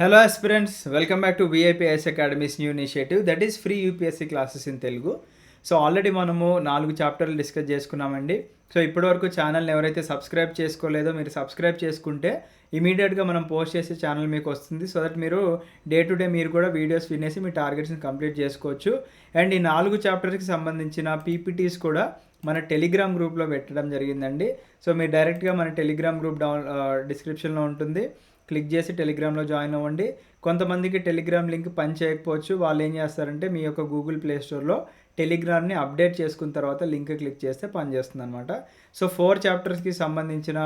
Hello aspirants welcome back to VIPS academy's new initiative that is free UPSC classes in Telugu so already మనము నాలుగు చాప్టర్లు discuss చేసుకున్నామండి. So ఇప్పటివరకు ఛానల్ని ఎవరైతే subscribe చేసుకోలేదో మీరు సబ్స్క్రైబ్ చేసుకుంటే ఇమీడియట్గా మనం పోస్ట్ చేసే ఛానల్ మీకు వస్తుంది. సో దట్ మీరు డే టు డే మీరు కూడా వీడియోస్ వినేసి మీ టార్గెట్స్ని కంప్లీట్ చేసుకోవచ్చు. అండ్ ఈ నాలుగు చాప్టర్కి సంబంధించిన పీపీటీస్ కూడా మన టెలిగ్రామ్ గ్రూప్లో పెట్టడం జరిగిందండి. సో మీరు డైరెక్ట్గా మన టెలిగ్రామ్ గ్రూప్ డౌన్ డిస్క్రిప్షన్లో ఉంటుంది. క్లిక్ చేసి టెలిగ్రామ్లో జాయిన్ అవ్వండి. కొంతమందికి టెలిగ్రామ్ లింక్ పని చేయకపోవచ్చు. వాళ్ళు ఏం చేస్తారంటే మీ యొక్క గూగుల్ ప్లే స్టోర్లో టెలిగ్రామ్ని అప్డేట్ చేసుకున్న తర్వాత లింక్ క్లిక్ చేస్తే పనిచేస్తుంది అనమాట సో ఫోర్ చాప్టర్స్కి సంబంధించిన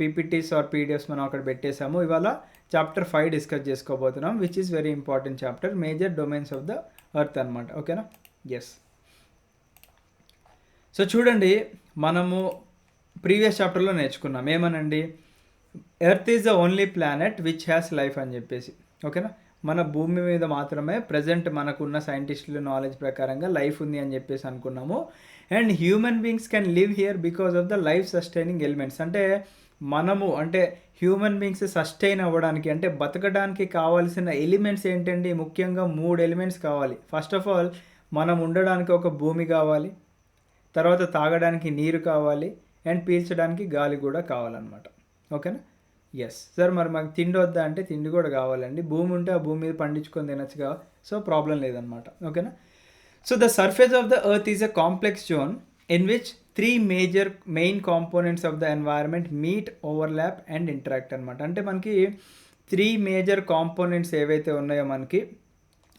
పీపీటీస్ ఆర్ పీడిఎఫ్స్ మనం అక్కడ పెట్టేశాము. ఇవాళ చాప్టర్ ఫైవ్ డిస్కస్ చేసుకోబోతున్నాం which is very important chapter major domains of the earth అనమాట ఓకేనా ఎస్ సో చూడండి మనము ప్రీవియస్ చాప్టర్లో నేర్చుకున్నాం. ఏమనండి? Earth is the only planet which has life అని చెప్పేసి. ఓకేనా మన భూమి మీద మాత్రమే ప్రజెంట్ మనకున్న సైంటిస్టుల నాలెడ్జ్ ప్రకారంగా లైఫ్ ఉంది అని చెప్పేసి అనుకున్నాము. And human beings can live here because of the life sustaining elements అంటే మనము అంటే హ్యూమన్ బీయింగ్స్ సస్టైన్ అవ్వడానికి అంటే బతకడానికి కావాల్సిన ఎలిమెంట్స్ ఏంటండి? ముఖ్యంగా మూడు ఎలిమెంట్స్ కావాలి. ఫస్ట్ ఆఫ్ ఆల్ మనం ఉండడానికి ఒక భూమి కావాలి. తర్వాత తాగడానికి నీరు కావాలి. అండ్ పీల్చడానికి గాలి కూడా కావాలన్నమాట. ఓకేనా? ఎస్ సార్ మరి మాకు తిండి వద్దా అంటే తిండి కూడా కావాలండి. భూమి ఉంటే ఆ భూమి మీద పండించుకొని తినచ్చు తినచ్చుగా సో ప్రాబ్లం లేదనమాట ఓకేనా? So the surface of the earth is a complex zone in which three major main components of the environment meet overlap and interact అనమాట అంటే మనకి త్రీ మేజర్ కాంపోనెంట్స్ ఏవైతే ఉన్నాయో మనకి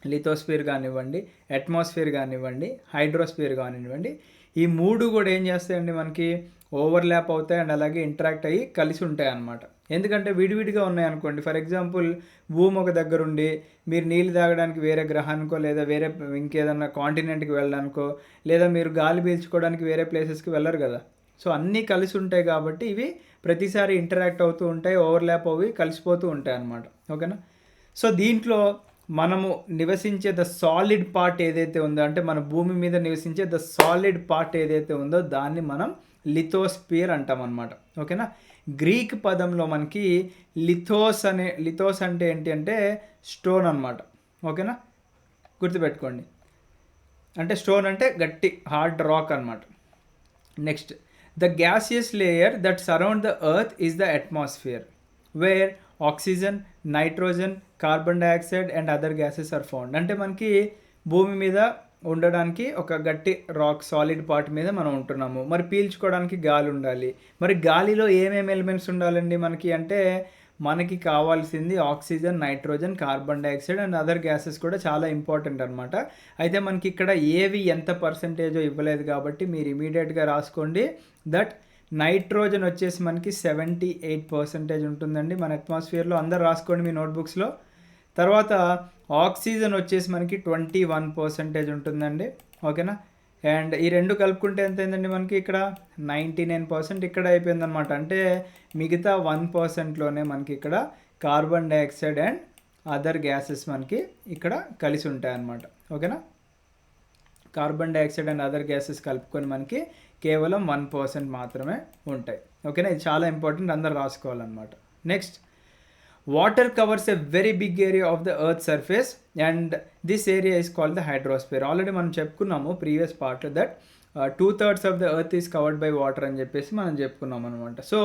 లిథోస్ఫియర్ కానివ్వండి అట్మాస్ఫియర్ కానివ్వండి హైడ్రోస్ఫియర్ కానివ్వండి ఈ మూడు కూడా ఏం చేస్తాయండి మనకి ఓవర్ల్యాప్ అవుతాయి అండ్ అలాగే ఇంటరాక్ట్ అయ్యి కలిసి ఉంటాయి అన్నమాట. ఎందుకంటే విడివిడిగా ఉన్నాయి అనుకోండి. ఫర్ ఎగ్జాంపుల్ భూమి ఒక దగ్గర ఉండి మీరు నీళ్ళు తాగడానికి వేరే గ్రహానికో లేదా వేరే ఇంకేదన్నా కాంటినెంట్కి వెళ్ళడానికో లేదా మీరు గాలి పీల్చుకోవడానికి వేరే ప్లేసెస్కి వెళ్ళరు కదా. సో అన్నీ కలిసి ఉంటాయి కాబట్టి ఇవి ప్రతిసారి ఇంటరాక్ట్ అవుతూ ఉంటాయి ఓవర్ల్యాప్ అవి కలిసిపోతూ ఉంటాయి అన్నమాట. ఓకేనా? సో దీంట్లో మనము నివసించే ద సాలిడ్ పార్ట్ ఏదైతే ఉందో అంటే మన భూమి మీద నివసించే ద సాలిడ్ పార్ట్ ఏదైతే ఉందో దాన్ని మనం లిథోస్పియర్ అంటాం అనమాట ఓకేనా? గ్రీక్ పదంలో మనకి లిథోస్ అనే లిథోస్ అంటే ఏంటి అంటే స్టోన్ అనమాట ఓకేనా? గుర్తుపెట్టుకోండి. అంటే స్టోన్ అంటే గట్టి హార్డ్ రాక్ అనమాట next the gaseous layer that surround the earth is the atmosphere where oxygen nitrogen carbon dioxide and other gases are found. అంటే మనకి భూమి మీద ఉండడానికి ఒక గట్టి రాక్ సాలిడ్ పార్ట్ మీద మనం ఉంటున్నాము. మరి పీల్చుకోవడానికి గాలి ఉండాలి. మరి గాలిలో ఏమేమి ఎలిమెంట్స్ ఉండాలండి మనకి? అంటే మనకి కావాల్సింది oxygen nitrogen carbon dioxide and other gases కూడా చాలా ఇంపార్టెంట్ అనమాట అయితే మనకి ఇక్కడ ఏవి ఎంత పర్సంటేజో ఇవ్వలేదు కాబట్టి మీరు ఇమీడియట్గా రాసుకోండి. దట్ నైట్రోజన్ వచ్చేసి మనకి సెవెంటీ ఎయిట్ పర్సెంటేజ్ ఉంటుందండి మన అట్మాస్ఫియర్లో అందరు రాసుకోండి మీ నోట్బుక్స్లో తర్వాత ఆక్సిజన్ వచ్చేసి మనకి ట్వంటీ వన్ పర్సెంటేజ్ ఉంటుందండి. ఓకేనా? అండ్ ఈ రెండు కలుపుకుంటే ఎంత అయిందండి మనకి ఇక్కడ? నైంటీ నైన్ పర్సెంట్ ఇక్కడ అయిపోయిందనమాట అంటే మిగతా వన్ పర్సెంట్లోనే మనకి ఇక్కడ carbon dioxide and other gases మనకి ఇక్కడ కలిసి ఉంటాయి అన్నమాట ఓకేనా? Carbon dioxide and other gases కలుపుకొని మనకి కేవలం వన్ పర్సెంట్ మాత్రమే ఉంటాయి. ఓకేనా? ఇది చాలా ఇంపార్టెంట్ అందరు రాసుకోవాలన్నమాట. Next water covers a very big area of the earth surface and this area is called the hydrosphere already మనం చెప్పుకున్నాము previous part that two thirds of the earth is covered by water అని చెప్పేసి మనం చెప్పుకున్నాం అనమాట so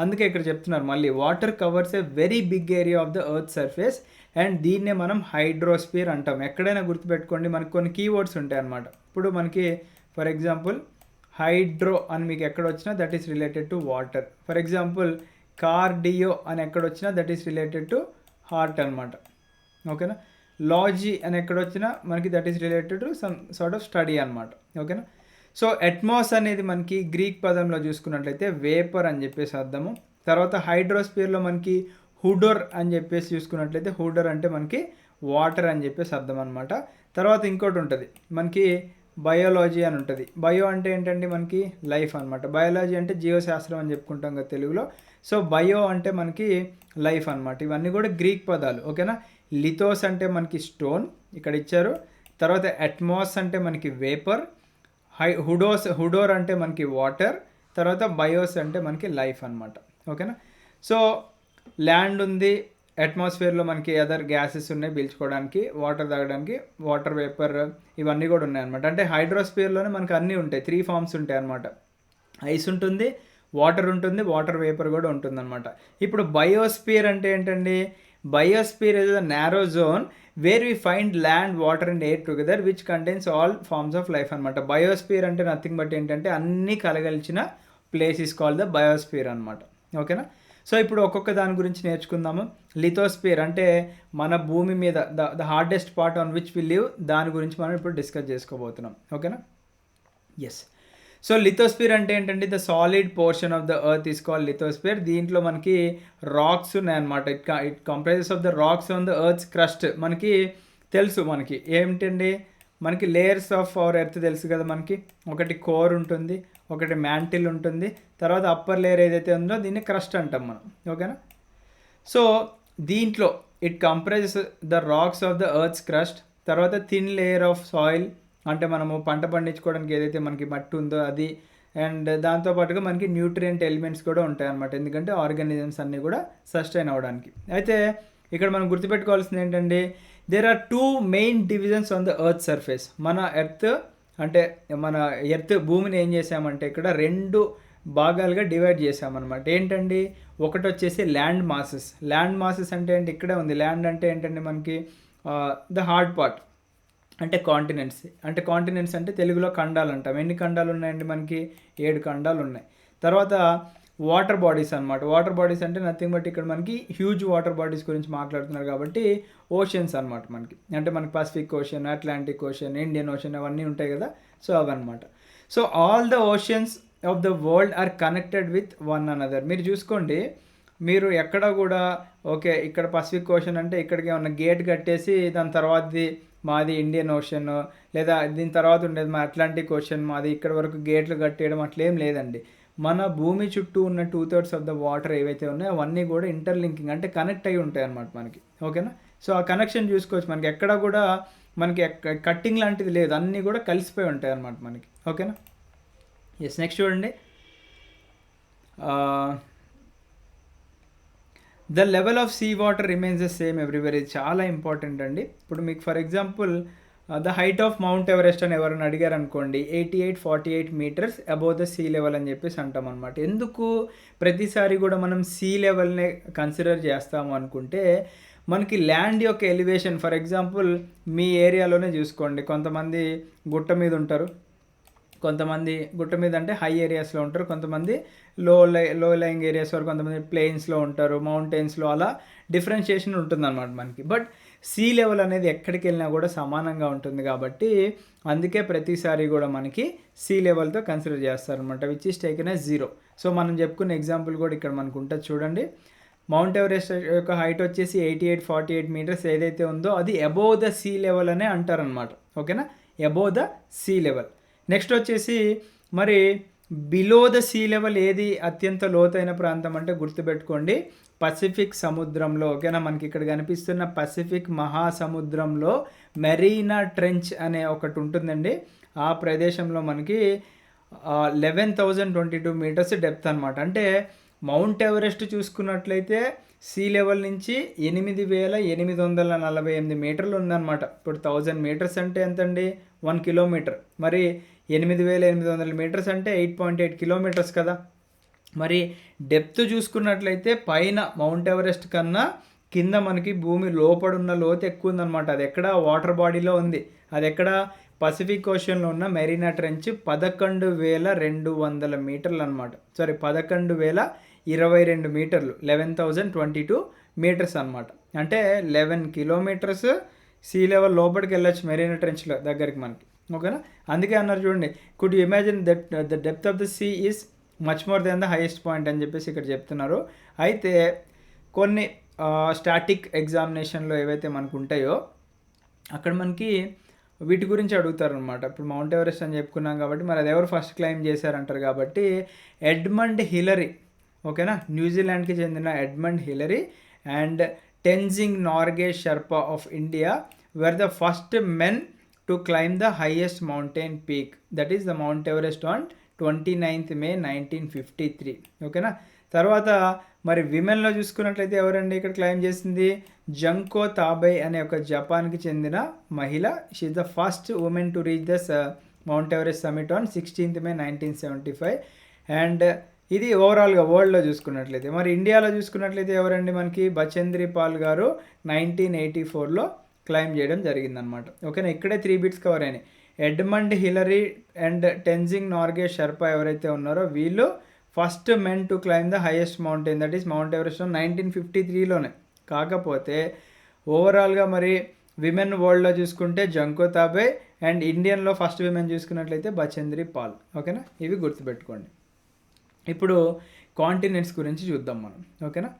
అందుకే ఇక్కడ చెప్తున్నారు మళ్ళీ water covers a very big area of the earth surface and దీన్నే మనం హైడ్రోస్ఫియర్ అంటాం. ఎక్కడైనా గుర్తుపెట్టుకోండి మనకు కొన్ని కీవర్డ్స్ ఉంటాయి అనమాట ఇప్పుడు మనకి ఫర్ ఎగ్జాంపుల్ హైడ్రో అని మీకు ఎక్కడ వచ్చినా that is related to water for example cardio అని ఎక్కడ వచ్చినా that is related to heart అనమాట ఓకేనా? లాజీ అని ఎక్కడ వచ్చినా మనకి that is related to some sort of study అనమాట ఓకేనా? సో ఎట్మాస్ అనేది మనకి గ్రీక్ పదంలో చూసుకున్నట్లయితే వేపర్ అని చెప్పేసి అర్థము. తర్వాత హైడ్రోస్పియర్లో మనకి హుడోర్ అని చెప్పేసి చూసుకున్నట్లయితే హుడోర్ అంటే మనకి వాటర్ అని చెప్పేసి అర్థం అనమాట తర్వాత ఇంకోటి ఉంటుంది. మనకి బయోలాజీ అని ఉంటుంది. బయో అంటే ఏంటంటే మనకి లైఫ్ అనమాట బయాలజీ అంటే జీవశాస్త్రం అని చెప్పుకుంటాం కదా తెలుగులో. సో బయో అంటే మనకి లైఫ్ అనమాట ఇవన్నీ కూడా గ్రీక్ పదాలు ఓకేనా? లిథోస్ అంటే మనకి స్టోన్ ఇక్కడ ఇచ్చారు. తర్వాత అట్మాస్ అంటే మనకి వేపర్ హై హుడోస్ హుడోర్ అంటే మనకి వాటర్ తర్వాత బయోస్ అంటే మనకి లైఫ్ అనమాట ఓకేనా? సో ల్యాండ్ ఉంది అట్మాస్ఫియర్లో మనకి అదర్ గ్యాసెస్ ఉన్నాయి పీల్చుకోవడానికి వాటర్ తాగడానికి వాటర్ వేపర్ ఇవన్నీ కూడా ఉన్నాయి అనమాట అంటే హైడ్రోస్ఫియర్లోనే మనకి అన్నీ ఉంటాయి త్రీ ఫార్మ్స్ ఉంటాయి అనమాట ఐస్ ఉంటుంది వాటర్ ఉంటుంది వాటర్ వేపర్ కూడా ఉంటుందన్నమాట. ఇప్పుడు బయోస్పియర్ అంటే ఏంటండి? Biosphere is the narrow zone where we find land water and air together which contains all forms of life అనమాట బయోస్పియర్ అంటే నథింగ్ బట్ ఏంటంటే అన్నీ కలగలిచిన place is call the biosphere అనమాట ఓకేనా సో ఇప్పుడు ఒక్కొక్క దాని గురించి నేర్చుకుందాము. లిథోస్పియర్ అంటే మన భూమి మీద the the hardest part on which we live దాని గురించి మనం ఇప్పుడు డిస్కస్ చేసుకోబోతున్నాం. ఓకేనా ఎస్ సో లిథోస్పియర్ అంటే ఏంటంటే the solid portion of the earth is call lithosphere దీంట్లో మనకి రాక్స్ ఉన్నాయన్నమాట. It it comprises of the rocks on the earth's crust మనకి తెలుసు మనకి. ఏమిటండి? మనకి లేయర్స్ ఆఫ్ అవర్ ఎర్త్ తెలుసు కదా మనకి. ఒకటి కోర్ ఉంటుంది ఒకటి మ్యాంటిల్ ఉంటుంది. తర్వాత అప్పర్ లేయర్ ఏదైతే ఉందో దీన్ని క్రస్ట్ అంటాం మనం. ఓకేనా సో దీంట్లో it comprises the rocks of the earth's crust తర్వాత థిన్ లేయర్ ఆఫ్ సాయిల్ అంటే మనము పంట పండించుకోవడానికి ఏదైతే మనకి మట్టి ఉందో అది అండ్ దాంతోపాటుగా మనకి న్యూట్రియంట్ ఎలిమెంట్స్ కూడా ఉంటాయి అన్నమాట ఎందుకంటే ఆర్గానిజమ్స్ అన్నీ కూడా సస్టైన్ అవ్వడానికి. అయితే ఇక్కడ మనం గుర్తుపెట్టుకోవాల్సింది ఏంటంటే there are two main divisions on the earth surface మన ఎర్త్ అంటే మన ఎర్త్ భూమిని ఏం చేసామంటే ఇక్కడ రెండు భాగాలుగా డివైడ్ చేసామన్నమాట ఏంటండి? ఒకటి వచ్చేసి ల్యాండ్ మాసెస్ ల్యాండ్ మాసెస్ అంటే ఏంటి? ఇక్కడే ఉంది. ల్యాండ్ అంటే ఏంటంటే మనకి? ద హార్డ్ పార్ట్ అంటే కాంటినెంట్స్ అంటే కాంటినెంట్స్ అంటే తెలుగులో ఖండాలు అంటాం ఎన్ని ఖండాలు ఉన్నాయండి మనకి? ఏడు ఖండాలు ఉన్నాయి తర్వాత వాటర్ బాడీస్ అనమాట వాటర్ బాడీస్ అంటే నథింగ్ బట్ ఇక్కడ మనకి హ్యూజ్ వాటర్ బాడీస్ గురించి మాట్లాడుతున్నారు కాబట్టి ఓషన్స్ అనమాట మనకి. అంటే మనకి Pacific Ocean Atlantic Ocean Indian Ocean అవన్నీ ఉంటాయి కదా. So అవన్నమాట. So all the oceans of the world are connected with one another మీరు చూసుకోండి. మీరు ఎక్కడ కూడా ఓకే ఇక్కడ పసిఫిక్ ఓషన్ అంటే ఇక్కడికి ఏమన్నా గేట్ కట్టేసి దాని తర్వాతది మాది ఇండియన్ ఓషన్ లేదా దీని తర్వాత ఉండేది మా అట్లాంటిక్ ఓషన్ మాది ఇక్కడ వరకు గేట్లు కట్టేయడం అట్లేం లేదండి. మన భూమి చుట్టూ ఉన్న two thirds of the water ఏవైతే ఉన్నాయో అవన్నీ కూడా ఇంటర్లింకింగ్ అంటే కనెక్ట్ అయి ఉంటాయి అన్నమాట మనకి. ఓకేనా? సో ఆ కనెక్షన్ చూసుకోవచ్చు మనకి. ఎక్కడ కూడా మనకి కట్టింగ్ లాంటిది లేదు. అన్నీ కూడా కలిసిపోయి ఉంటాయి అన్నమాట మనకి. ఓకేనా? ఎస్ నెక్స్ట్ చూడండి. The level of sea water remains the same everywhere ఇది చాలా ఇంపార్టెంట్ అండి. ఇప్పుడు మీకు for example the height of Mount Everest అని ఎవరైనా అడిగారు అనుకోండి eighty eight forty eight metres above the sea level అని చెప్పేసి అంటాం అనమాట ఎందుకు? ప్రతిసారి కూడా మనం సీ లెవెల్నే కన్సిడర్ చేస్తాము అనుకుంటే మనకి ల్యాండ్ యొక్క ఎలివేషన్ ఫర్ ఎగ్జాంపుల్ మీ ఏరియాలోనే చూసుకోండి. కొంతమంది గుట్ట మీద ఉంటారు. కొంతమంది గుట్ట మీద అంటే హై ఏరియాస్లో ఉంటారు కొంతమంది లో లై లో లైయింగ్ ఏరియాస్ వరకు కొంతమంది ప్లెయిన్స్లో ఉంటారు మౌంటైన్స్లో అలా డిఫరెన్షియేషన్ ఉంటుందన్నమాట మనకి. బట్ సీ లెవెల్ అనేది ఎక్కడికి వెళ్ళినా కూడా సమానంగా ఉంటుంది కాబట్టి అందుకే ప్రతిసారి కూడా మనకి సీ లెవెల్తో కన్సిడర్ చేస్తారనమాట which is taken as zero so మనం చెప్పుకున్న ఎగ్జాంపుల్ కూడా ఇక్కడ మనకు ఉంటుంది చూడండి. మౌంట్ ఎవరెస్ట్ యొక్క హైట్ వచ్చేసి eighty eight forty eight metres ఏదైతే ఉందో అది అబోవ్ ద సీ లెవెల్ అనే అంటారనమాట ఓకేనా above the sea level next వచ్చేసి మరి బిలో ద సీ లెవెల్ ఏది అత్యంత లోతైన ప్రాంతం అంటే గుర్తుపెట్టుకోండి పసిఫిక్ సముద్రంలో ఓకేనా మనకి ఇక్కడ కనిపిస్తున్న పసిఫిక్ మహాసముద్రంలో మెరీనా ట్రెంచ్ అనే ఒకటి ఉంటుందండి. ఆ ప్రదేశంలో మనకి eleven thousand twenty two metres depth అనమాట అంటే మౌంట్ ఎవరెస్ట్ చూసుకున్నట్లయితే సీ లెవెల్ నుంచి ఎనిమిది వేల ఎనిమిది వందల నలభై ఎనిమిది మీటర్లు ఉందన్నమాట. ఇప్పుడు థౌజండ్ మీటర్స్ అంటే ఎంతండి? వన్ కిలోమీటర్ మరి ఎనిమిది వేల ఎనిమిది వందల మీటర్స్ అంటే ఎయిట్ పాయింట్ ఎయిట్ కిలోమీటర్స్ కదా. మరి డెప్త్ చూసుకున్నట్లయితే పైన మౌంట్ ఎవరెస్ట్ కన్నా కింద మనకి భూమి లోపడున్న లోతు ఎక్కువ ఉందన్నమాట అది ఎక్కడ? వాటర్ బాడీలో ఉంది. అది ఎక్కడ? పసిఫిక్ ఓషన్లో ఉన్న మెరీనా ట్రెంచ్ పదకొండు వేల రెండు వందల మీటర్లు అనమాట సారీ పదకొండు వేల ఇరవై రెండు మీటర్లు. Eleven thousand twenty two metres అనమాట అంటే లెవెన్ కిలోమీటర్స్ సీ లెవెల్ లోపలికి వెళ్ళొచ్చు మెరీనా ట్రెంచ్లో దగ్గరికి మనకి. ఓకేనా? అందుకే అన్నారు చూడండి could you imagine that the depth of the sea is much more than the highest point అని చెప్పేసి ఇక్కడ చెప్తున్నారు. అయితే కొన్ని స్టాటిక్ ఎగ్జామినేషన్లో ఏవైతే మనకు ఉంటాయో అక్కడ మనకి వీటి గురించి అడుగుతారనమాట ఇప్పుడు మౌంట్ ఎవరెస్ట్ అని చెప్పుకున్నాం కాబట్టి మరి అది ఎవరు ఫస్ట్ క్లైమ్ చేశారంటారు కాబట్టి ఎడ్మండ్ హిలరీ ఓకేనా? న్యూజిలాండ్కి చెందిన Edmund Hillary and Tenzing Norgay Sherpa of India were the first men to climb the highest mountain peak that is the Mount Everest on twenty ninth May nineteen fifty three ఓకేనా తర్వాత మరి విమెన్లో చూసుకున్నట్లయితే ఎవరండి ఇక్కడ claim చేసింది? జంకో తాబై అనే ఒక జపాన్కి చెందిన మహిళ. She is the first woman to reach the Mount Everest summit on sixteenth May nineteen seventy five and ఇది ఓవరాల్గా వరల్డ్లో చూసుకున్నట్లయితే. మరి ఇండియాలో చూసుకున్నట్లయితే ఎవరండి మనకి? బచేంద్రి పాల్ గారు నైన్టీన్ ఎయిటీ ఫోర్లో క్లైమ్ చేయడం జరిగిందనమాట ఓకేనా? ఇక్కడే త్రీ బిట్స్ కవర్ అయినాయి. Edmund Hillary and Tenzing Norgay Sherpa ఎవరైతే ఉన్నారో వీళ్ళు first men to climb the highest mountain that is Mount Everest nineteen fifty త్రీలోనే కాకపోతే ఓవరాల్గా మరి విమెన్ వరల్డ్లో చూసుకుంటే జంకో తాబే అండ్ ఇండియన్లో ఫస్ట్ విమెన్ చూసుకున్నట్లయితే బచేంద్రి పాల్. ఓకేనా? ఇవి గుర్తుపెట్టుకోండి. ఇప్పుడు కాంటినెంట్స్ గురించి చూద్దాం మనం. ఓకేనా?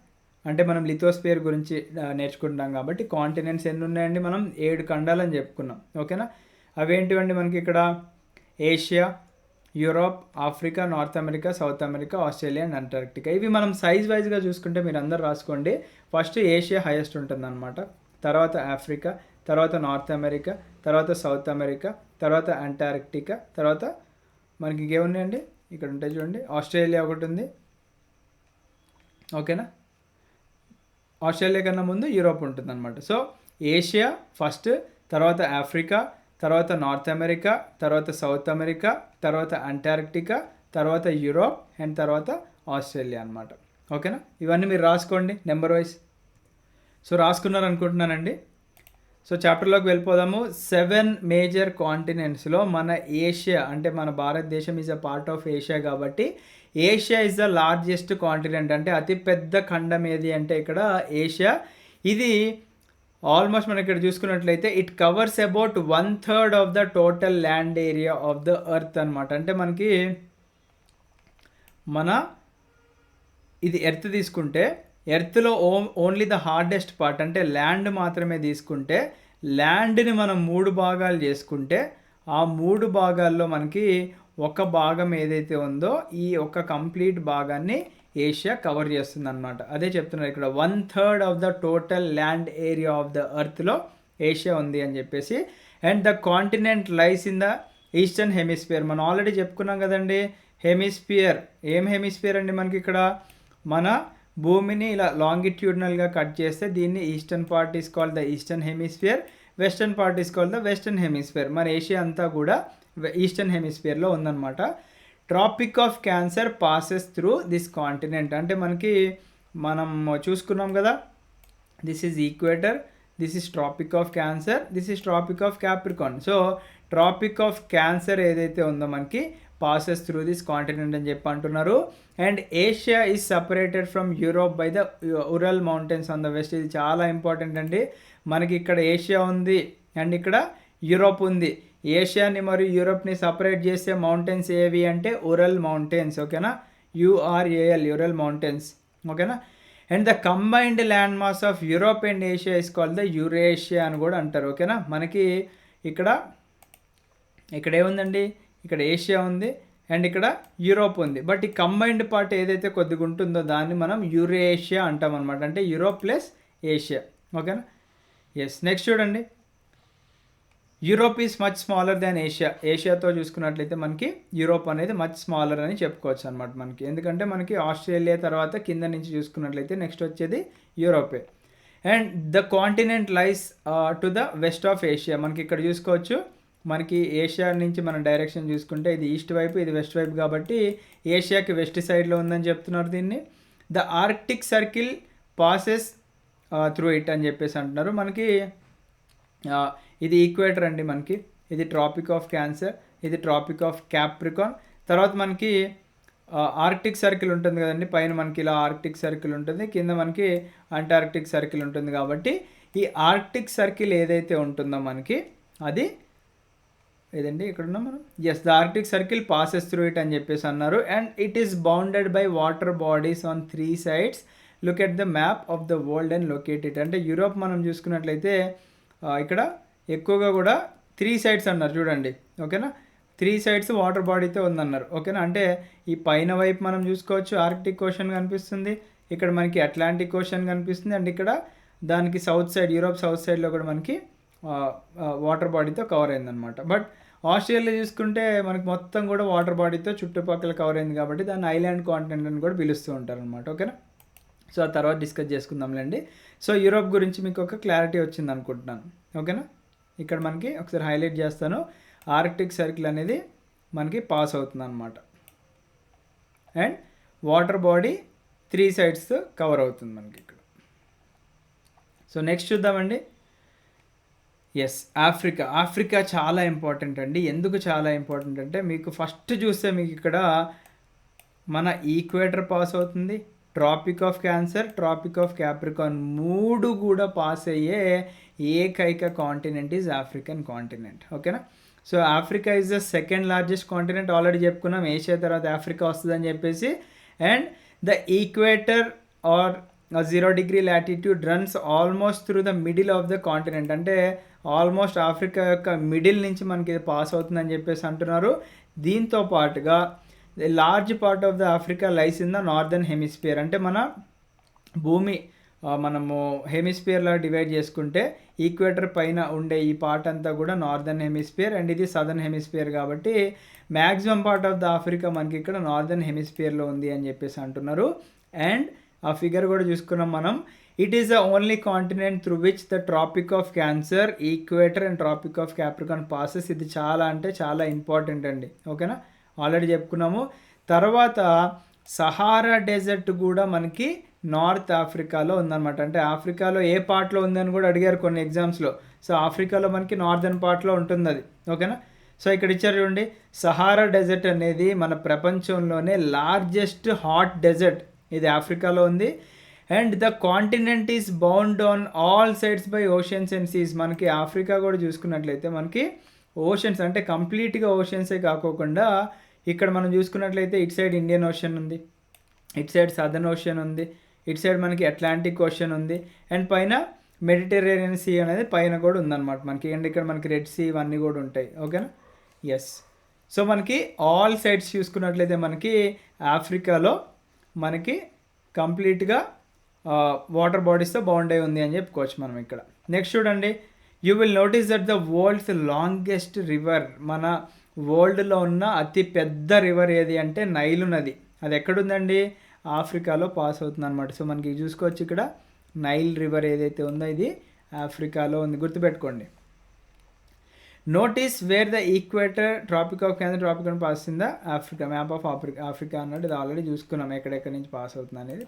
అంటే మనం లిథోస్పియర్ గురించి నేర్చుకుంటున్నాం నేర్చుకుంటాం కాబట్టి కాంటినెంట్స్ ఎన్ని ఉన్నాయండి మనం? ఏడు ఖండాలని చెప్పుకున్నాం. ఓకేనా? అవేంటివండి మనకి ఇక్కడ? Asia Europe Africa North America South America Australia and Antarctica. ఇవి మనం సైజ్ వైజ్గా చూసుకుంటే మీరు అందరు రాసుకోండి. ఫస్ట్ ఏషియా హైయెస్ట్ ఉంటుందన్నమాట. తర్వాత ఆఫ్రికా తర్వాత నార్త్ అమెరికా తర్వాత సౌత్ అమెరికా తర్వాత అంటార్క్టికా తర్వాత మనకి ఇంకేమున్నాయండి? ఇక్కడ ఉంటాయి చూడండి. ఆస్ట్రేలియా ఒకటి ఉంది. ఓకేనా? ఆస్ట్రేలియా కన్నా ముందు యూరోప్ ఉంటుందన్నమాట. సో ఏషియా ఫస్ట్ తర్వాత ఆఫ్రికా తర్వాత నార్త్ అమెరికా తర్వాత సౌత్ అమెరికా తర్వాత అంటార్క్టికా తర్వాత యూరోప్ అండ్ తర్వాత ఆస్ట్రేలియా అనమాట ఓకేనా? ఇవన్నీ మీరు రాసుకోండి నెంబర్ వైజ్. సో రాసుకున్నారు అనుకుంటున్నానండి సో చాప్టర్లోకి వెళ్ళిపోదాము. సెవెన్ మేజర్ కాంటినెంట్స్లో మన ఏషియా అంటే మన భారతదేశం is a part of Asia కాబట్టి Asia is the largest continent అంటే అతిపెద్ద ఖండం ఏది అంటే ఇక్కడ ఏషియా ఇది ఆల్మోస్ట్ మనం ఇక్కడ చూసుకున్నట్లయితే it covers about one third of the total land area of the earth అనమాట అంటే మనకి మన ఇది ఎర్త్ తీసుకుంటే ఎర్త్లో ఓ ఓన్లీ ద హార్డెస్ట్ పార్ట్ అంటే ల్యాండ్ మాత్రమే తీసుకుంటే ల్యాండ్ని మనం మూడు భాగాలు చేసుకుంటే ఆ మూడు భాగాల్లో మనకి ఒక భాగం ఏదైతే ఉందో ఈ ఒక కంప్లీట్ భాగాన్ని ఏషియా కవర్ చేస్తుంది అనమాట అదే చెప్తున్నారు ఇక్కడ one third of the total land area of the ఎర్త్లో Asia ఉంది అని చెప్పేసి. And the continent lies in the eastern hemisphere మనం ఆల్రెడీ చెప్పుకున్నాం కదండి హెమిస్ఫియర్ ఏం హెమిస్ఫియర్ అండి మనకి ఇక్కడ? మన భూమిని ఇలా లాంగిట్యూడినల్గా కట్ చేస్తే దీన్ని eastern part is called the eastern hemisphere western part is called the western hemisphere మన ఏషియా అంతా కూడా ఈస్టర్న్ హెమిస్ఫియర్లో ఉందన్నమాట. Tropic of cancer passes through this continent. అంటే మనకి మనం చూసుకున్నాం కదా this is equator this is tropic of cancer this is tropic of capricorn. So tropic of cancer ఏదైతే ఉందో మనకి పాసెస్ త్రూ దిస్ కాంటినెంట్ అని చెప్పి అంటున్నారు. And Asia is separated from Europe by the Ural mountains on the west. ఇది చాలా important అండి. మనకి ఇక్కడ ఏషియా ఉంది అండ్ ఇక్కడ యూరోప్ ఉంది. ఏషియాని మరియు యూరప్ని సపరేట్ చేసే మౌంటైన్స్ ఏవి అంటే ఉరల్ మౌంటైన్స్ ఓకేనా? U R A L Ural mountains ఓకేనా? And the combined land mass of Europe and Asia is the Eurasia అని కూడా అంటారు ఓకేనా? మనకి ఇక్కడ ఇక్కడ ఏముందండి? ఇక్కడ ఏషియా ఉంది అండ్ ఇక్కడ యూరోప్ ఉంది. బట్ ఈ కంబైన్డ్ పార్ట్ ఏదైతే కొద్దిగా ఉంటుందో దాన్ని మనం యూరేషియా అంటాం అనమాట అంటే యూరోప్ ప్లస్ ఏషియా ఓకేనా? ఎస్ నెక్స్ట్ చూడండి. Europe is much smaller than Asia ఏషియాతో చూసుకున్నట్లయితే మనకి యూరోప్ అనేది మచ్ స్మాలర్ అని చెప్పుకోవచ్చు అనమాట మనకి. ఎందుకంటే మనకి ఆస్ట్రేలియా తర్వాత కింద నుంచి చూసుకున్నట్లయితే నెక్స్ట్ వచ్చేది Europay and the continent lies to the west of Asia మనకి ఇక్కడ చూసుకోవచ్చు. మనకి ఏషియా నుంచి మన డైరెక్షన్ చూసుకుంటే ఇది ఈస్ట్ వైపు ఇది వెస్ట్ వైపు కాబట్టి ఏషియాకి వెస్ట్ సైడ్లో ఉందని చెప్తున్నారు దీన్ని. The arctic circle passes through it అని చెప్పేసి అంటున్నారు. మనకి uh, ఇది ఈక్వేటర్ అండి మనకి. ఇది ట్రాపిక్ ఆఫ్ క్యాన్సర్ ఇది ట్రాపిక్ ఆఫ్ క్యాప్రికాన్ తర్వాత మనకి ఆర్క్టిక్ సర్కిల్ ఉంటుంది కదండి. పైన మనకి ఇలా ఆర్కిటిక్ సర్కిల్ ఉంటుంది. కింద మనకి అంటార్క్టిక్ సర్కిల్ ఉంటుంది కాబట్టి ఈ ఆర్కిటిక్ సర్కిల్ ఏదైతే ఉంటుందో మనకి అది ఏదండి ఇక్కడ ఉన్నాం మనం? Yes the arctic circle passes through it అని చెప్పేసి అన్నారు. And it is bounded by water bodies on three sides look at the map of the world and locate it అంటే యూరోప్ మనం చూసుకున్నట్లయితే ఇక్కడ ఎక్కువగా కూడా త్రీ సైడ్స్ అన్నారు చూడండి. ఓకేనా? త్రీ సైడ్స్ వాటర్ బాడీతో ఉందన్నారు. ఓకేనా? అంటే ఈ పైన వైపు మనం చూసుకోవచ్చు ఆర్కిటిక్ ఓషన్ కనిపిస్తుంది. ఇక్కడ మనకి అట్లాంటిక్ ఓషన్ కనిపిస్తుంది. అండ్ ఇక్కడ దానికి సౌత్ సైడ్ యూరోప్ సౌత్ సైడ్లో కూడా మనకి వాటర్ బాడీతో కవర్ అయిందనమాట బట్ ఆస్ట్రేలియా చూసుకుంటే మనకి మొత్తం కూడా వాటర్ బాడీతో చుట్టుపక్కల కవర్ అయింది కాబట్టి దాన్ని ఐలాండ్ కాంటినెంట్ అని కూడా పిలుస్తూ ఉంటారు అనమాట ఓకేనా? సో ఆ తర్వాత డిస్కస్ చేసుకుందాంలేండి. సో యూరోప్ గురించి మీకు ఒక క్లారిటీ వచ్చింది అనుకుంటున్నాను ఓకేనా? ఇక్కడ మనకి ఒకసారి హైలైట్ చేస్తాను. ఆర్కిటిక్ సర్కిల్ అనేది మనకి పాస్ అవుతుంది అనమాట and water body three sides cover అవుతుంది మనకి ఇక్కడ. సో నెక్స్ట్ చూద్దామండి. Yes Africa. ఆఫ్రికా చాలా ఇంపార్టెంట్ అండి. ఎందుకు చాలా ఇంపార్టెంట్ అంటే మీకు ఫస్ట్ చూస్తే మీకు ఇక్కడ మన ఈక్వేటర్ పాస్ అవుతుంది. Tropic of cancer tropic of capricorn మూడు కూడా పాస్ అయ్యే ఏకైక కాంటినెంట్ ఈజ్ ఆఫ్రికన్ కాంటినెంట్ ఓకేనా so Africa is the second largest continent already చెప్పుకున్నాం. ఏషియా తర్వాత ఆఫ్రికా వస్తుందని చెప్పేసి. And the equator or zero degree latitude runs almost through the middle of the continent అంటే ఆల్మోస్ట్ ఆఫ్రికా యొక్క middle నుంచి మనకి ఇది పాస్ అవుతుందని చెప్పేసి అంటున్నారు. దీంతో పాటుగా large part of the Africa lies in the northern hemisphere. అంటే మన భూమి మనము హెమిస్ఫియర్లా డివైడ్ చేసుకుంటే ఈక్వేటర్ పైన ఉండే ఈ పార్ట్ అంతా కూడా నార్దర్న్ హెమిస్ఫియర్ అండ్ ఇది సదర్న్ హెమిస్ఫియర్ కాబట్టి maximum part of the Africa మనకి ఇక్కడ నార్దర్న్ హెమిస్ఫియర్లో ఉంది అని చెప్పేసి అంటున్నారు. అండ్ ఆ ఫిగర్ కూడా చూసుకున్నాం మనం. It is the only continent through which the tropic of cancer equator and tropic of capricorn passes ఇది చాలా అంటే చాలా ఇంపార్టెంట్ అండి. ఓకేనా ఆల్రెడీ చెప్పుకున్నాము. తర్వాత సహారా డెజర్ట్ కూడా మనకి నార్త్ ఆఫ్రికాలో ఉందన్నమాట. అంటే ఆఫ్రికాలో ఏ పార్ట్లో ఉందని కూడా అడిగారు కొన్ని ఎగ్జామ్స్లో. సో ఆఫ్రికాలో మనకి నార్దర్న్ పార్ట్లో ఉంటుంది అది ఓకేనా? సో ఇక్కడ ఇచ్చారు చూడండి. సహారా డెజర్ట్ అనేది మన ప్రపంచంలోనే లార్జెస్ట్ హాట్ డెజర్ట్. ఇది ఆఫ్రికాలో ఉంది. And the continent is bound on all sides by oceans and seas. మనకి ఆఫ్రికా కూడా చూసుకున్నట్లయితే మనకి ఓషన్స్ అంటే కంప్లీట్గా ఓషన్సే కాకోకుండా ఇక్కడ మనం చూసుకున్నట్లయితే ఇటు సైడ్ ఇండియన్ ఓషన్ ఉంది ఇటు సైడ్ సదర్న్ ఓషన్ ఉంది ఇటు సైడ్ మనకి అట్లాంటిక్ ఓషన్ ఉంది అండ్ పైన మెడిటరేనియన్ సీ అనేది పైన కూడా ఉందన్నమాట మనకి అండ్ ఇక్కడ మనకి రెడ్ సీ ఇవన్నీ కూడా ఉంటాయి ఓకేనా? ఎస్ సో మనకి ఆల్ సైడ్స్ చూసుకున్నట్లయితే మనకి ఆఫ్రికాలో మనకి కంప్లీట్గా వాటర్ బాడీస్తో బౌండ్ అయి ఉంది అని చెప్పుకోవచ్చు మనం ఇక్కడ. నెక్స్ట్ చూడండి. You will notice that the world's longest river మన వరల్డ్లో ఉన్న అతి పెద్ద రివర్ ఏది అంటే నైలు నది. అది ఎక్కడుందండి? ఆఫ్రికాలో పాస్ అవుతుంది అనమాట సో మనకి చూసుకోవచ్చు ఇక్కడ. నైల్ రివర్ ఏదైతే ఉందో ఇది ఆఫ్రికాలో ఉంది. గుర్తుపెట్టుకోండి. Notice where the equator tropic of కేంద్ర ట్రాపిక్ అని పాస్ అవుతుందా? Africa map of Africa Africa అన్నట్టు ఇది ఆల్రెడీ చూసుకున్నాం. ఎక్కడెక్కడి నుంచి పాస్ అవుతుంది అనేది.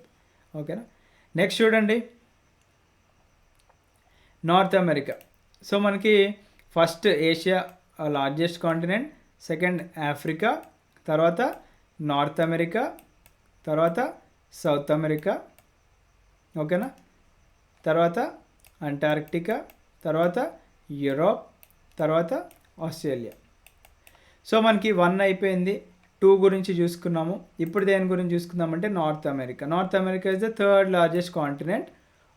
ఓకేనా నెక్స్ట్ చూడండి. నార్త్ అమెరికా సో మనకి first Asia largest continent second Africa తర్వాత నార్త్ అమెరికా తర్వాత సౌత్ అమెరికా ఓకేనా? తర్వాత అంటార్క్టికా తర్వాత యూరోప్ తర్వాత ఆస్ట్రేలియా సో మనకి వన్ అయిపోయింది. టూ గురించి చూసుకున్నాము. ఇప్పుడు దేని గురించి చూసుకుందామంటే North America North America is the third largest continent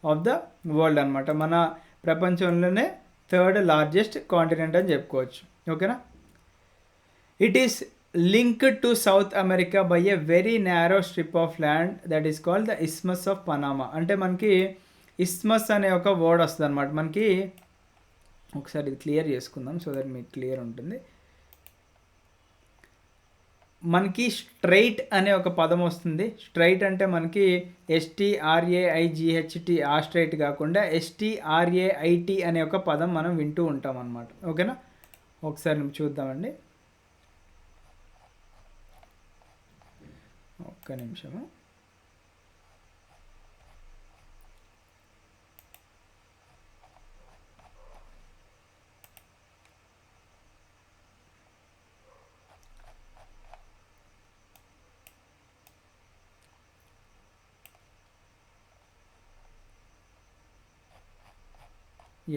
of the world అనమాట మన ప్రపంచంలోనే థర్డ్ లార్జెస్ట్ కాంటినెంట్ అని చెప్పుకోవచ్చు. ఓకేనా? It is linked to South America by a very narrow strip of land that is called the isthmus of Panama అంటే మనకి ఇస్మస్ అనే ఒక వర్డ్ వస్తుంది అనమాట మనకి ఒకసారి ఇది క్లియర్ చేసుకుందాం సో దట్ మీకు క్లియర్ ఉంటుంది. మనకి స్ట్రైట్ అనే ఒక పదం వస్తుంది. స్ట్రైట్ అంటే మనకి ఎస్టీఆర్ఏఐజిహెచ్టి ఆ స్ట్రైట్ కాకుండా ఎస్టీఆర్ఏఐటి అనే ఒక పదం మనం వింటూ ఉంటాం అనమాట ఓకేనా? ఒకసారి చూద్దామండి. ఒక్క నిమిషము.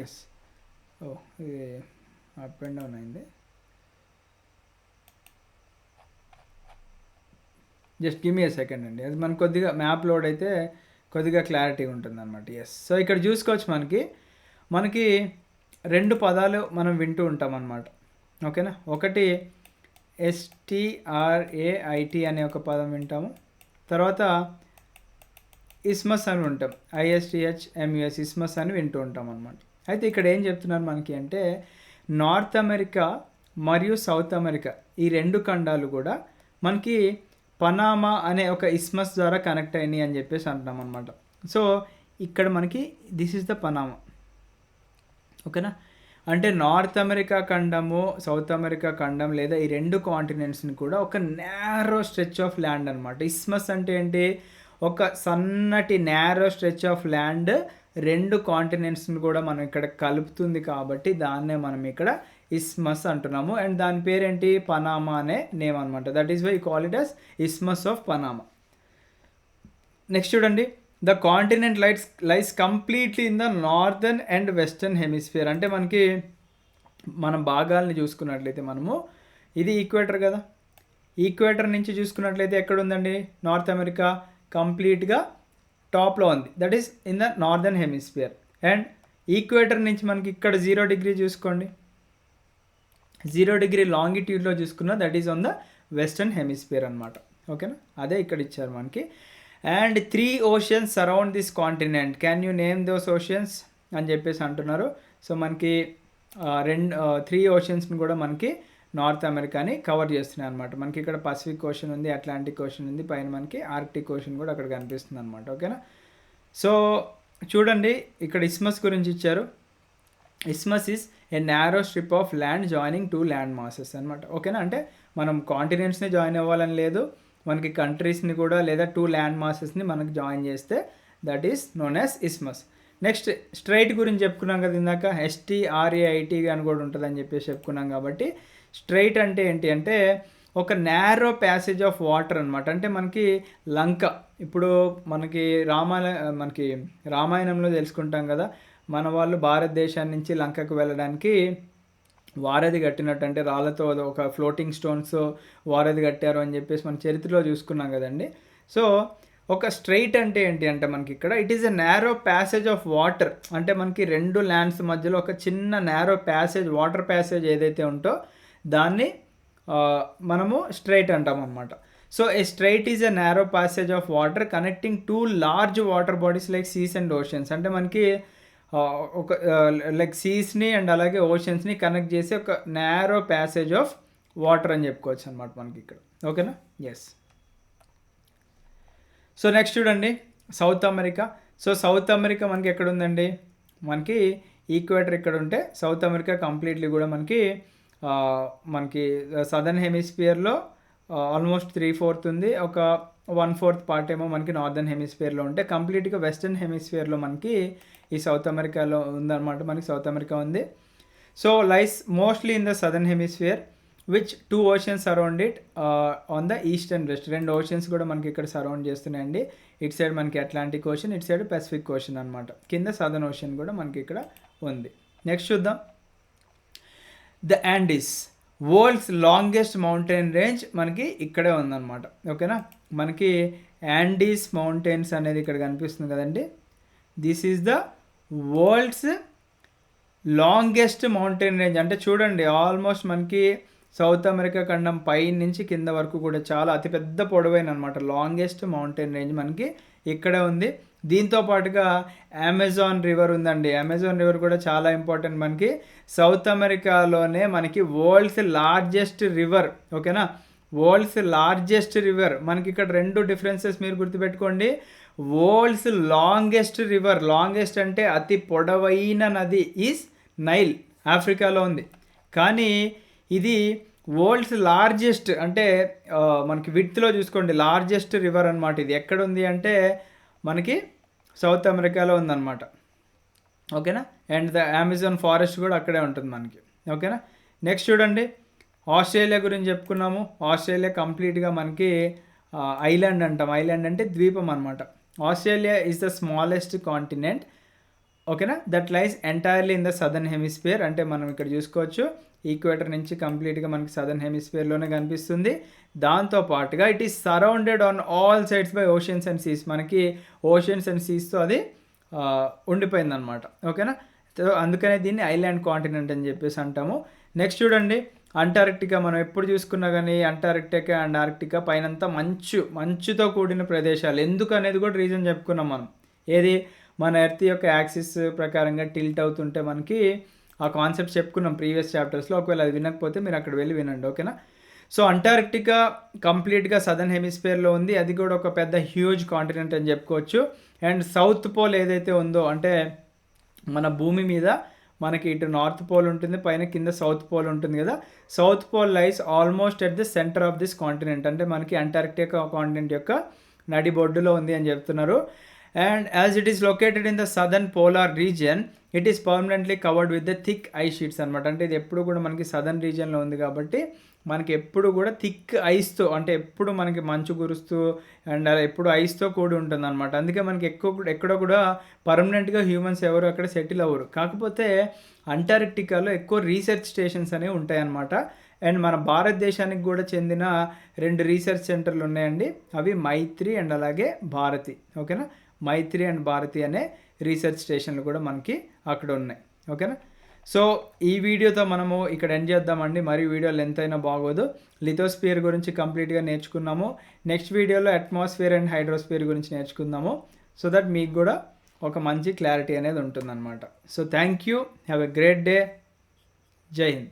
ఎస్ ఓ ఇది అప్ అండ్ డౌన్ అయింది. Just give me a second అండి. అది మనకు కొద్దిగా మ్యాప్ లోడ్ అయితే కొద్దిగా క్లారిటీ ఉంటుంది అనమాట ఎస్ సో ఇక్కడ చూసుకోవచ్చు మనకి. మనకి రెండు పదాలు మనం వింటూ ఉంటాం అన్నమాట ఓకేనా ఒకటి ఎస్టీఆర్ఏఐటి అనే ఒక పదం వింటాము. తర్వాత ఇస్మస్ అని ఉంటాం. ఐఎస్టిహెచ్ ఎంయుఎస్ ఇస్మస్ అని వింటూ ఉంటాం అనమాట అయితే ఇక్కడ ఏం చెప్తున్నారు మనకి అంటే నార్త్ అమెరికా మరియు సౌత్ అమెరికా ఈ రెండు ఖండాలు కూడా మనకి పనామా అనే ఒక ఇస్మస్ ద్వారా కనెక్ట్ అయినాయి అని చెప్పేసి అంటున్నాం అనమాట సో ఇక్కడ మనకి దిస్ ఇస్ ద పనామా. ఓకేనా? అంటే నార్త్ అమెరికా ఖండము సౌత్ అమెరికా ఖండం లేదా ఈ రెండు కాంటినెంట్స్ని కూడా ఒక నేరో స్ట్రెచ్ ఆఫ్ ల్యాండ్ అనమాట ఇస్మస్ అంటే ఏంటి? ఒక సన్నటి నేరో స్ట్రెచ్ ఆఫ్ ల్యాండ్ రెండు కాంటినెంట్స్ని కూడా మనం ఇక్కడ కలుపుతుంది కాబట్టి దాన్నే మనం ఇక్కడ ఇస్మస్ అంటున్నాము. అండ్ దాని పేరేంటి? పనామా అనే నేమ్ అనమాట that is why call it as isthmus of Panama next చూడండి. The continent lights lies completely in the northern and western hemisphere అంటే మనకి మన భాగాల్ని చూసుకున్నట్లయితే మనము ఇది ఈక్వేటర్ కదా. ఈక్వేటర్ నుంచి చూసుకున్నట్లయితే ఎక్కడ ఉందండి నార్త్ అమెరికా కంప్లీట్గా టాప్లో ఉంది. That is in the northern hemisphere and equator నుంచి మనకి ఇక్కడ జీరో డిగ్రీ చూసుకోండి. జీరో డిగ్రీ లాంగిట్యూడ్లో చూసుకున్న that is on the western hemisphere అనమాట ఓకేనా అదే ఇక్కడ ఇచ్చారు మనకి. And three oceans surround this continent can you name those oceans అని చెప్పేసి అంటున్నారు. సో మనకి రెండు త్రీ ఓషన్స్ని కూడా మనకి నార్త్ అమెరికాని కవర్ చేస్తున్నాయి అనమాట మనకి ఇక్కడ పసిఫిక్ ఓషన్ ఉంది అట్లాంటిక్ ఓషన్ ఉంది పైన మనకి ఆర్కిటిక్ ఓషన్ కూడా అక్కడ కనిపిస్తుంది అనమాట ఓకేనా? సో చూడండి ఇక్కడ ఇస్మస్ గురించి ఇచ్చారు. Isthmus is a narrow strip of land joining two land masses అనమాట ఓకేనా? అంటే మనం కాంటినెంట్స్ని జాయిన్ అవ్వాలని లేదు. మనకి కంట్రీస్ని కూడా లేదా టూ ల్యాండ్ మాసెస్ని మనకి జాయిన్ చేస్తే that is known as isthmus. Next strait గురించి చెప్పుకున్నాం కదా ఇందాక. ఎస్టీఆర్ఏఐటీ అని కూడా ఉంటుందని చెప్పేసి చెప్పుకున్నాం కాబట్టి స్ట్రైట్ అంటే ఏంటి అంటే ఒక నేరో ప్యాసేజ్ ఆఫ్ వాటర్ అనమాట అంటే మనకి లంక. ఇప్పుడు మనకి రామాయణ మనకి రామాయణంలో తెలుసుకుంటాం కదా. మన వాళ్ళు భారతదేశాన్ని నుంచి లంకకు వెళ్ళడానికి వారధి కట్టినట్టు అంటే రాళ్ళతో ఒక ఫ్లోటింగ్ స్టోన్స్ వారధి కట్టారు అని చెప్పేసి మన చరిత్రలో చూసుకున్నాం కదండి. సో ఒక స్ట్రైట్ అంటే ఏంటి అంటే మనకి ఇక్కడ it is a narrow passage of water అంటే మనకి రెండు ల్యాండ్స్ మధ్యలో ఒక చిన్న నేరో ప్యాసేజ్ వాటర్ ప్యాసేజ్ ఏదైతే ఉంటో దాన్ని మనము స్ట్రైట్ అంటాం అనమాట so a strait is a narrow passage of water connecting two large water bodies like seas and oceans అంటే మనకి ఒక లైక్ సీస్ని అండ్ అలాగే ఓషన్స్ని కనెక్ట్ చేసే ఒక నేరో ప్యాసేజ్ ఆఫ్ వాటర్ అని చెప్పుకోవచ్చు అనమాట మనకి ఇక్కడ. ఓకేనా? ఎస్ సో నెక్స్ట్ చూడండి. South America so South America మనకి ఎక్కడ ఉందండి? మనకి ఈక్వేటర్ ఇక్కడ ఉంటే సౌత్ అమెరికా కంప్లీట్లీ కూడా మనకి మనకి సదర్న్ హెమిస్ఫియర్లో ఆల్మోస్ట్ త్రీ ఫోర్త్ ఉంది. ఒక వన్ ఫోర్త్ పార్ట్ ఏమో మనకి నార్దర్న్ హెమిస్ఫియర్లో ఉంటే కంప్లీట్గా వెస్టర్న్ హెమిస్ఫియర్లో మనకి ఈ సౌత్ అమెరికాలో ఉందన్నమాట మనకి సౌత్ అమెరికా ఉంది. So lies mostly in the southern hemisphere which two oceans around it on the east and west రెండు ఓషన్స్ కూడా మనకి ఇక్కడ సరౌండ్ చేస్తున్నాయండి. ఇటు సైడ్ మనకి అట్లాంటిక్ ఓషన్ ఇటు సైడ్ పెసిఫిక్ ఓషన్ అనమాట కింద సదర్న్ ఓషన్ కూడా మనకి ఇక్కడ ఉంది. నెక్స్ట్ చూద్దాం. The Andes world's longest mountain range మనకి ఇక్కడే ఉందన్నమాట. ఓకేనా? మనకి యాండీస్ మౌంటైన్స్ అనేది ఇక్కడ కనిపిస్తుంది కదండి. This is the world's longest mountain range అంటే చూడండి ఆల్మోస్ట్ మనకి సౌత్ అమెరికా ఖండం పై నుంచి కింద వరకు కూడా చాలా అతిపెద్ద పొడవైన అనమాట లాంగెస్ట్ మౌంటైన్ రేంజ్ మనకి ఇక్కడే ఉంది. దీంతో పాటుగా అమెజాన్ రివర్ ఉందండి. అమెజాన్ రివర్ కూడా చాలా ఇంపార్టెంట్ మనకి. సౌత్ అమెరికాలోనే మనకి వరల్డ్స్ లార్జెస్ట్ రివర్ ఓకేనా వరల్డ్స్ లార్జెస్ట్ రివర్ మనకి ఇక్కడ రెండు డిఫరెన్సెస్ మీరు గుర్తుపెట్టుకోండి. వరల్డ్స్ లాంగెస్ట్ రివర్ లాంగెస్ట్ అంటే అతి పొడవైన నది ఈజ్ నైల్ ఆఫ్రికాలో ఉంది. కానీ ఇది వరల్డ్స్ లార్జెస్ట్ అంటే మనకి విత్లో చూసుకోండి. లార్జెస్ట్ రివర్ అనమాట ఇది. ఎక్కడ ఉంది అంటే మనకి సౌత్ అమెరికాలో ఉందన్నమాట. ఓకేనా? అండ్ ద అమెజాన్ ఫారెస్ట్ కూడా అక్కడే ఉంటుంది మనకి. ఓకేనా? నెక్స్ట్ చూడండి. ఆస్ట్రేలియా గురించి చెప్పుకున్నాము. ఆస్ట్రేలియా కంప్లీట్గా మనకి ఐలాండ్ అంటాం. ఐలాండ్ అంటే ద్వీపం అనమాట Australia is the smallest continent. ఓకేనా? That lies entirely in the southern hemisphere. అంటే మనం ఇక్కడ చూసుకోవచ్చు. ఈక్వేటర్ నుంచి కంప్లీట్గా మనకి సదర్న్ హెమిస్ఫియర్లోనే కనిపిస్తుంది. దాంతో పాటుగా it is surrounded on all sides by oceans and seas. మనకి ఓషన్స్ అండ్ సీస్తో అది ఉండిపోయింది అనమాట ఓకేనా? సో అందుకనే దీన్ని ఐలాండ్ కాంటినెంట్ అని చెప్పేసి అంటాము. నెక్స్ట్ చూడండి. అంటార్క్టికా మనం ఎప్పుడు చూసుకున్నా కానీ అంటార్క్టికా అండ్ ఆర్క్టికా పైనంతా మంచు మంచుతో కూడిన ప్రదేశాలు. ఎందుకు అనేది కూడా రీజన్ చెప్పుకున్నాం మనం. ఏది? మన ఎర్త్ యొక్క యాక్సిస్ ప్రకారంగా టిల్ట్ అవుతుంటే మనకి ఆ కాన్సెప్ట్ చెప్పుకున్నాం ప్రీవియస్ చాప్టర్స్లో ఒకవేళ అది వినకపోతే మీరు అక్కడ వెళ్ళి వినండి ఓకేనా? సో అంటార్క్టికా కంప్లీట్గా సదర్న్ హెమిస్ఫియర్లో ఉంది. అది కూడా ఒక పెద్ద హ్యూజ్ కాంటినెంట్ అని చెప్పుకోవచ్చు. అండ్ సౌత్ పోల్ ఏదైతే ఉందో అంటే మన భూమి మీద మనకి ఇటు నార్త్ పోల్ ఉంటుంది పైన కింద సౌత్ పోల్ ఉంటుంది కదా. South pole lies almost at the center of this continent అంటే మనకి అంటార్క్టికా కాంటినెంట్ యొక్క నడి బొడ్డులో ఉంది అని చెప్తున్నారు. And as it is located in the southern polar region it is permanently covered with the thick ice sheets అనమాట అంటే ఇది ఎప్పుడు కూడా మనకి సదర్న్ రీజియన్లో ఉంది కాబట్టి మనకి ఎప్పుడు కూడా థిక్ ఐస్తో అంటే ఎప్పుడు మనకి మంచు కురుస్తూ అండ్ అలా ఎప్పుడు ఐస్తో కూడి ఉంటుంది అనమాట అందుకే మనకి ఎక్కువ కూడా- ఎక్కడ కూడా పర్మనెంట్గా హ్యూమన్స్ ఎవరు అక్కడ సెటిల్ అవ్వరు. కాకపోతే అంటార్క్టికాలో ఎక్కువ రీసెర్చ్ స్టేషన్స్ అనేవి ఉంటాయన్నమాట. అండ్ మన భారతదేశానికి కూడా చెందిన రెండు రీసెర్చ్ సెంటర్లు ఉన్నాయండి. అవి మైత్రి అండ్ అలాగే భారతి. ఓకేనా మైత్రి అండ్ భారతి అనే రీసెర్చ్ స్టేషన్లు కూడా మనకి అక్కడ ఉన్నాయి. ఓకేనా? సో ఈ వీడియోతో మనము ఇక్కడ ఎండ్ చేద్దామండి. మరి వీడియో లెంత్ అయినా బాగోదు. లిథోస్పియర్ గురించి కంప్లీట్గా నేర్చుకున్నాము. నెక్స్ట్ వీడియోలో అట్మాస్ఫియర్ అండ్ హైడ్రోస్ఫియర్ గురించి నేర్చుకుందాము. సో దట్ మీకు కూడా ఒక మంచి క్లారిటీ అనేది ఉంటుందన్నమాట. So thank you have a great day జై హింద్